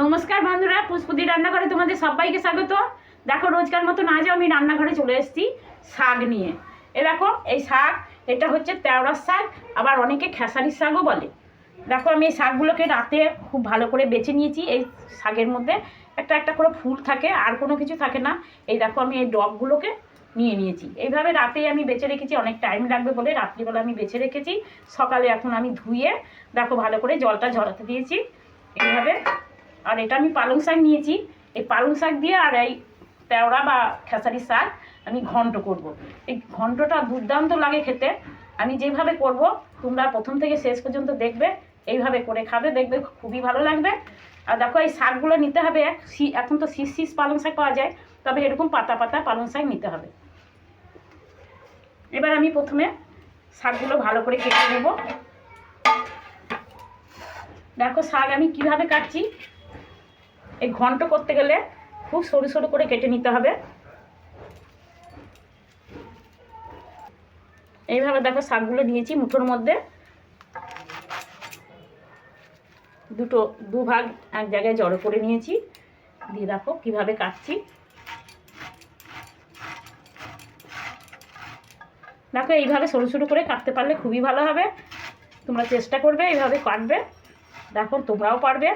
নমস্কার বন্ধুরা পুষ্পদি রান্নাঘরে তোমাদের সবাইকে স্বাগত। দেখো, রোজকার মতন আজও আমি রান্নাঘরে চলে এসেছি শাক নিয়ে। এ দেখো, এই শাক, এটা হচ্ছে তেওড়ার শাক, আবার অনেকে খেসারির শাকও বলে। দেখো, আমি এই শাকগুলোকে রাতে খুব ভালো করে বেছে নিয়েছি, এই শাকের মধ্যে একটা একটা করে ফুল থাকে, আর কোনো কিছু থাকে না। এই দেখো, আমি এই ডগগুলোকে নিয়ে নিয়েছি। এইভাবে রাতেই আমি বেছে রেখেছি, অনেক টাইম লাগবে বলে রাত্রিবেলা আমি বেছে রেখেছি। সকালে এখন আমি ধুয়ে, দেখো, ভালো করে জলটা ঝরাতে দিয়েছি। এইভাবে আর এটা আমি পালং শাক নিয়েছি। এই পালং শাক দিয়ে আর এই তেওড়া বা খেসারি শাক আমি ঘন্ট করব। এই ঘন্টটা দুর্দান্ত লাগে খেতে। আমি যেভাবে করব, তোমরা প্রথম থেকে শেষ পর্যন্ত দেখবে, এইভাবে করে খাবে, দেখবে খুবই ভালো লাগবে। আর দেখো, এই শাকগুলো নিতে হবে এখন তো শীষ শীষ পালং শাক পাওয়া যায়, তবে এরকম পাতা পাতা পালং শাক নিতে হবে। এবার আমি প্রথমে শাকগুলো ভালো করে কেটে নেব। দেখো, শাক আমি কীভাবে কাটছি? এই ঘন্ট করতে গেলে খুব সরু সরু করে কেটে নিতে হবে। এইভাবে দেখো শাকগুলো নিয়েছি মুঠোর মধ্যে। দুটো, দু ভাগ এক জায়গায় জড়ো করে নিয়েছি। দিয়ে দেখো কীভাবে কাটছি। দেখো এইভাবে সরু সরু করে কাটতে পারলে খুবই ভালো হবে। তোমরা চেষ্টা করবে এইভাবে কাটবে। দেখো তোমরাও পারবে।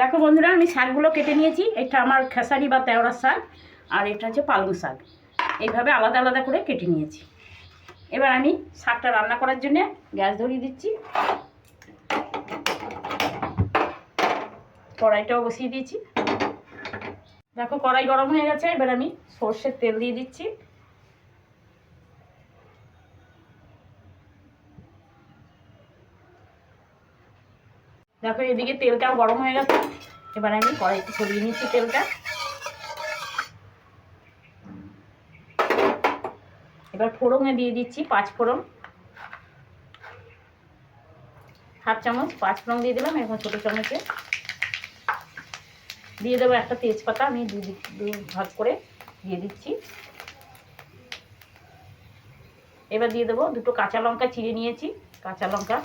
দেখো বন্ধুরা, আমি শাকগুলো কেটে নিয়েছি। এটা আমার খেসারি বা তেওড়ার শাক, আর এটা হচ্ছে পালং শাক। এইভাবে আলাদা আলাদা করে কেটে নিয়েছি। এবার আমি শাকটা রান্না করার জন্যে গ্যাস ধরিয়ে দিচ্ছি। কড়াইটাও বসিয়ে দিয়েছি। দেখো, কড়াই গরম হয়ে গেছে। এবার আমি সর্ষের তেল দিয়ে দিচ্ছি। দেখো, এদিকে তেলটাও গরম হয়ে গেছে। এবার আমি কড়াইতে ছড়িয়ে নিচ্ছি তেলটা। এবার ফোড়নে দিয়ে দিচ্ছি পাঁচ ফোড়ন। হাফ চামচ পাঁচ ফোড়ন দিয়ে দিলাম এখন ছোটো চামচে। দিয়ে দেবো একটা তেজপাতা, আমি দু দু ভাগ করে দিয়ে দিচ্ছি। এবার দিয়ে দেবো দুটো কাঁচা লঙ্কা চিড়ে নিয়েছি, কাঁচা লঙ্কা।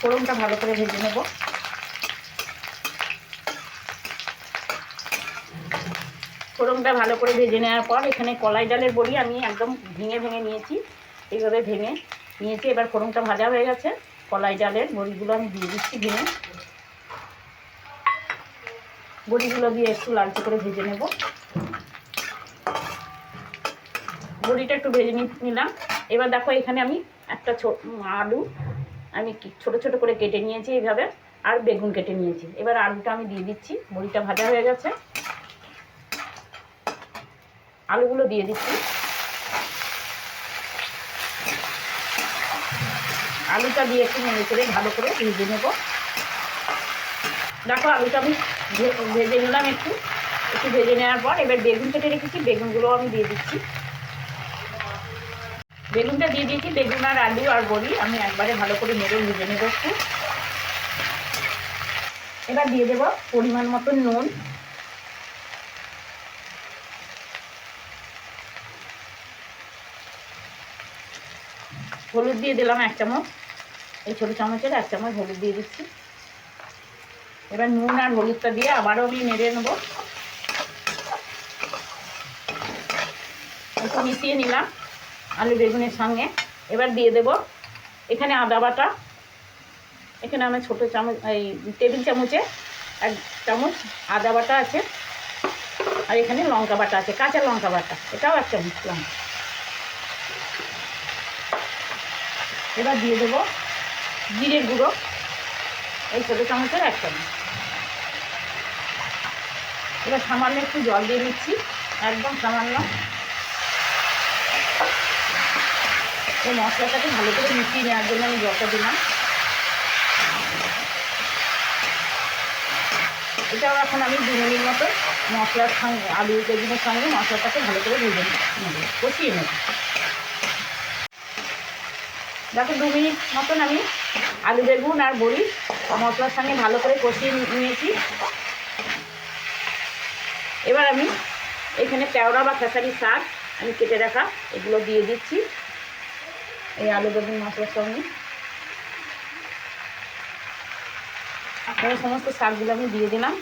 ফোড়নটা ভালো করে ভেজে নেব। ফোড়নটা ভালো করে ভেজে নেওয়ার পর এখানে কলাই ডালের বড়ি আমি একদম ভেঙে ভেঙে নিয়েছি, এইভাবে ভেঙে নিয়েছি। এবার ফোড়নটা ভাজা হয়ে গেছে, কলাই ডালের বড়িগুলো আমি দিয়ে দিচ্ছি ভেঙে। বড়িগুলো দিয়ে একটু লালচে করে ভেজে নেব। বড়িটা একটু ভেজে নিলাম। এবার দেখো এখানে আমি একটা ছো, আলু আমি ছোট ছোট করে কেটে নিয়েছি এইভাবে, আর বেগুন কেটে নিয়েছি। এবার আলুটা আমি দিয়ে দিচ্ছি, বড়িটা ভাজা হয়ে গেছে। আলুগুলো দিয়ে দিচ্ছি। আলুটা দিয়ে একটু মনে করে ভালো করে ভেজে নেব। দেখো আলুটা আমি ভেজে নিলাম একটু। একটু ভেজে নেওয়ার পর এবার বেগুন কেটে রেখেছি বেগুনগুলো আমি দিয়ে দিচ্ছি। বেগুনটা দিয়ে দিয়েছি, বেগুন আর আলু আর বড়ি। আমি একবারে ভালো করে নেড়ে ভেজে নেব একটু। এবার দিয়ে দেবো পরিমাণ মতন নুন। হলুদ দিয়ে দিলাম এক চামচ। এই ছোটো চামচের এক চামচ হলুদ দিয়ে দিচ্ছি। এবার নুন আর হলুদটা দিয়ে আবারও আমি নেড়ে নেব। একটু মিশিয়ে নিলাম। আলু বেগুনের সঙ্গে। এবার দিয়ে দেব এখানে আদা বাটা। এখানে আমার ছোটো চামচ, এই টেবিল চামচে এক চামচ আদা বাটা আছে। আর এখানে লঙ্কা বাটা আছে, কাঁচা লঙ্কা বাটা। এটাও এক চামচ লঙ্কা। এবার দিয়ে দেবো জিরের গুঁড়ো, এই ছোটো চামচের এক চামচ। এবার সামান্য একটু জল দিয়ে নিচ্ছি একদম সামান্য। এই মশলাটাকে ভালো করে মিশিয়ে নেওয়ার জন্য আমি জলটা দিলাম। এটাও এখন আমি দু মিনিট মতো মশলার সঙ্গে, আলু বেগুনের সঙ্গে মশলাটাকে ভালো করে ভেজে কষিয়ে নেব। দেখো দু মিনিট মতন আমি আলু বেগুন আর বড়ি মশলার সঙ্গে ভালো করে কষিয়ে নিয়েছি। এবার আমি এখানে তেওড়া বা খেসারি শাক আমি কেটে রাখা এগুলো দিয়ে দিচ্ছি। এই আলু বেগুন মশলার সঙ্গে এই সমস্ত শাকগুলো আমি দিয়ে দিলাম।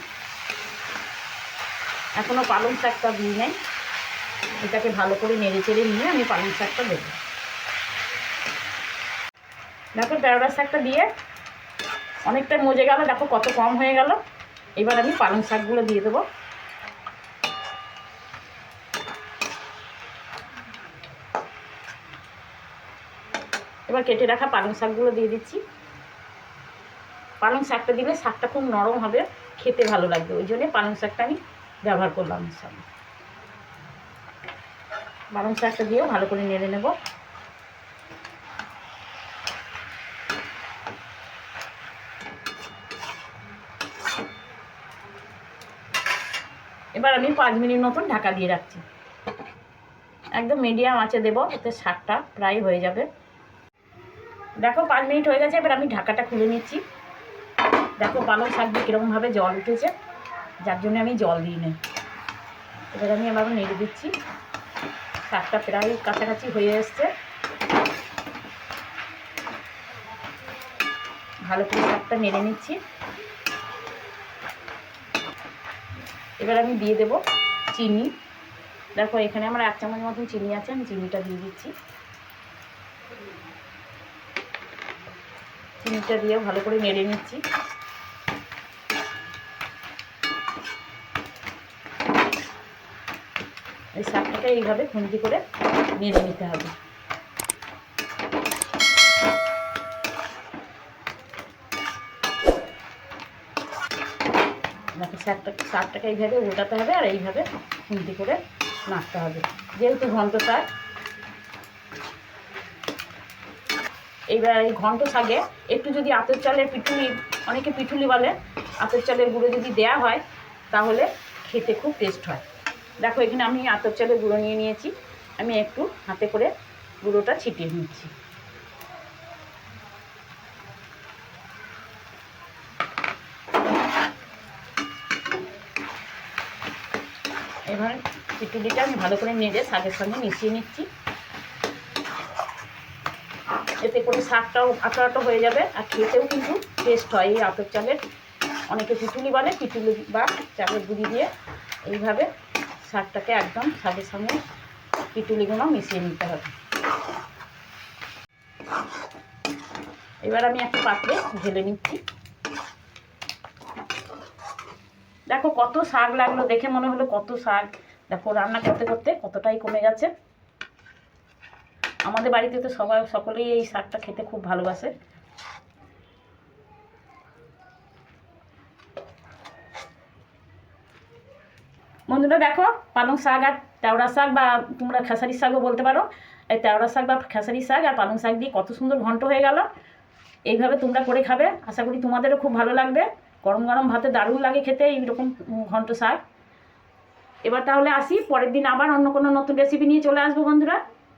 এখনও পালং শাকটা দিই নাই। এটাকে ভালো করে নেড়ে চেড়ে নিয়ে আমি পালং শাকটা দেবো। দেখো তেওড়া শাকটা দিয়ে অনেকটা মজে গেল। দেখো কত কম হয়ে গেল। এবার আমি পালং শাকগুলো দিয়ে দেবো। এবার কেটে রাখা পালং শাকগুলো দিয়ে দিচ্ছি। পালং শাকটা দিলে শাকটা খুব নরম হবে, খেতে ভালো লাগবে। ওই জন্যে পালং শাকটা আমি ব্যবহার করলাম সঙ্গে পালং শাকটা দিয়েও ভালো করে নেড়ে নেব। এবার আমি পাঁচ মিনিট মতন ঢাকা দিয়ে রাখছি। একদম মিডিয়াম আঁচে দেবো, এতে শাকটা প্রায় হয়ে যাবে। দেখো, পাঁচ মিনিট হয়ে গেছে, এবার আমি ঢাকাটা খুলে নিচ্ছি। দেখো, পালং শাক দিয়ে কীরকমভাবে জল উঠেছে, যার জন্য আমি জল দিই না এবার আমি আবার নেড়ে দিচ্ছি। শাকটা প্রায় কাছাকাছি হয়ে এসছে। ভালো করে শাকটা নেড়ে নিচ্ছি। এবার আমি দিয়ে দেব চিনি। দেখো, এখানে আমার এক চামচ মতন চিনি আছে, আমি চিনিটা দিয়ে দিচ্ছি। চিনিটা দিয়ে ভালো করে নেড়ে নিচ্ছি। এই শাকটাকে এইভাবে খুন্তি করে নেড়ে নিতে হবে। শাকটা শাকটাকে এইভাবে উল্টাতে হবে আর এইভাবে খুন্তি করে নাড়তে হবে। যেহেতু ঘন্ট এইবার এই ঘন্ট শাকে একটু যদি আতর চালের পিঠুলি অনেকে পিঠুলি বলে, আতর চালের গুঁড়ো যদি দেয়া হয়, তাহলে খেতে খুব টেস্ট হয়। দেখো, এখানে আমি আতর চালের গুঁড়ো নিয়ে নিয়েছি। আমি একটু হাতে করে গুঁড়োটা ছিটিয়ে নিচ্ছি। এবার পিটুলিটা আমি ভালো করে নেড়ে শাকের সঙ্গে মিশিয়ে নিচ্ছি। এতে করে শাকটাও আটো আটো হয়ে যাবে আর খেতেও কিন্তু টেস্ট হয় এই আতর চালের। অনেকে পিটুলি বলে, পিটুলি বা চালের গুঁড়ি দিয়ে এইভাবে শাকটাকে একদম শাকের সঙ্গে পিটুলিগুলো মিশিয়ে নিতে হবে। এবার আমি একটা পাত্রে ঢেলে নিচ্ছি। দেখো কত শাক লাগল, দেখে মনে হলো কত শাক। দেখো রান্না করতে করতে কতটাই কমে গেছে। আমাদের বাড়িতে তো সবাই, সকলেই এই শাকটা খেতে খুব ভালোবাসে। বন্ধুরা দেখো, পালং শাক আর তেওড়া শাক বা তোমরা খেসারি শাকও বলতে পারো। এই তেওড়া শাক বা খেসারি শাক আর পালং শাক দিয়ে কত সুন্দর ঘন্ট হয়ে গেল। এইভাবে তোমরা করে খাবে, আশা করি তোমাদেরও খুব ভালো লাগবে। গরম গরম ভাতে দারুণ লাগে খেতে এইরকম ঘন্ট শাক। এবার তাহলে আসি, পরের দিন আবার অন্য কোনো নতুন রেসিপি নিয়ে চলে আসব বন্ধুরা।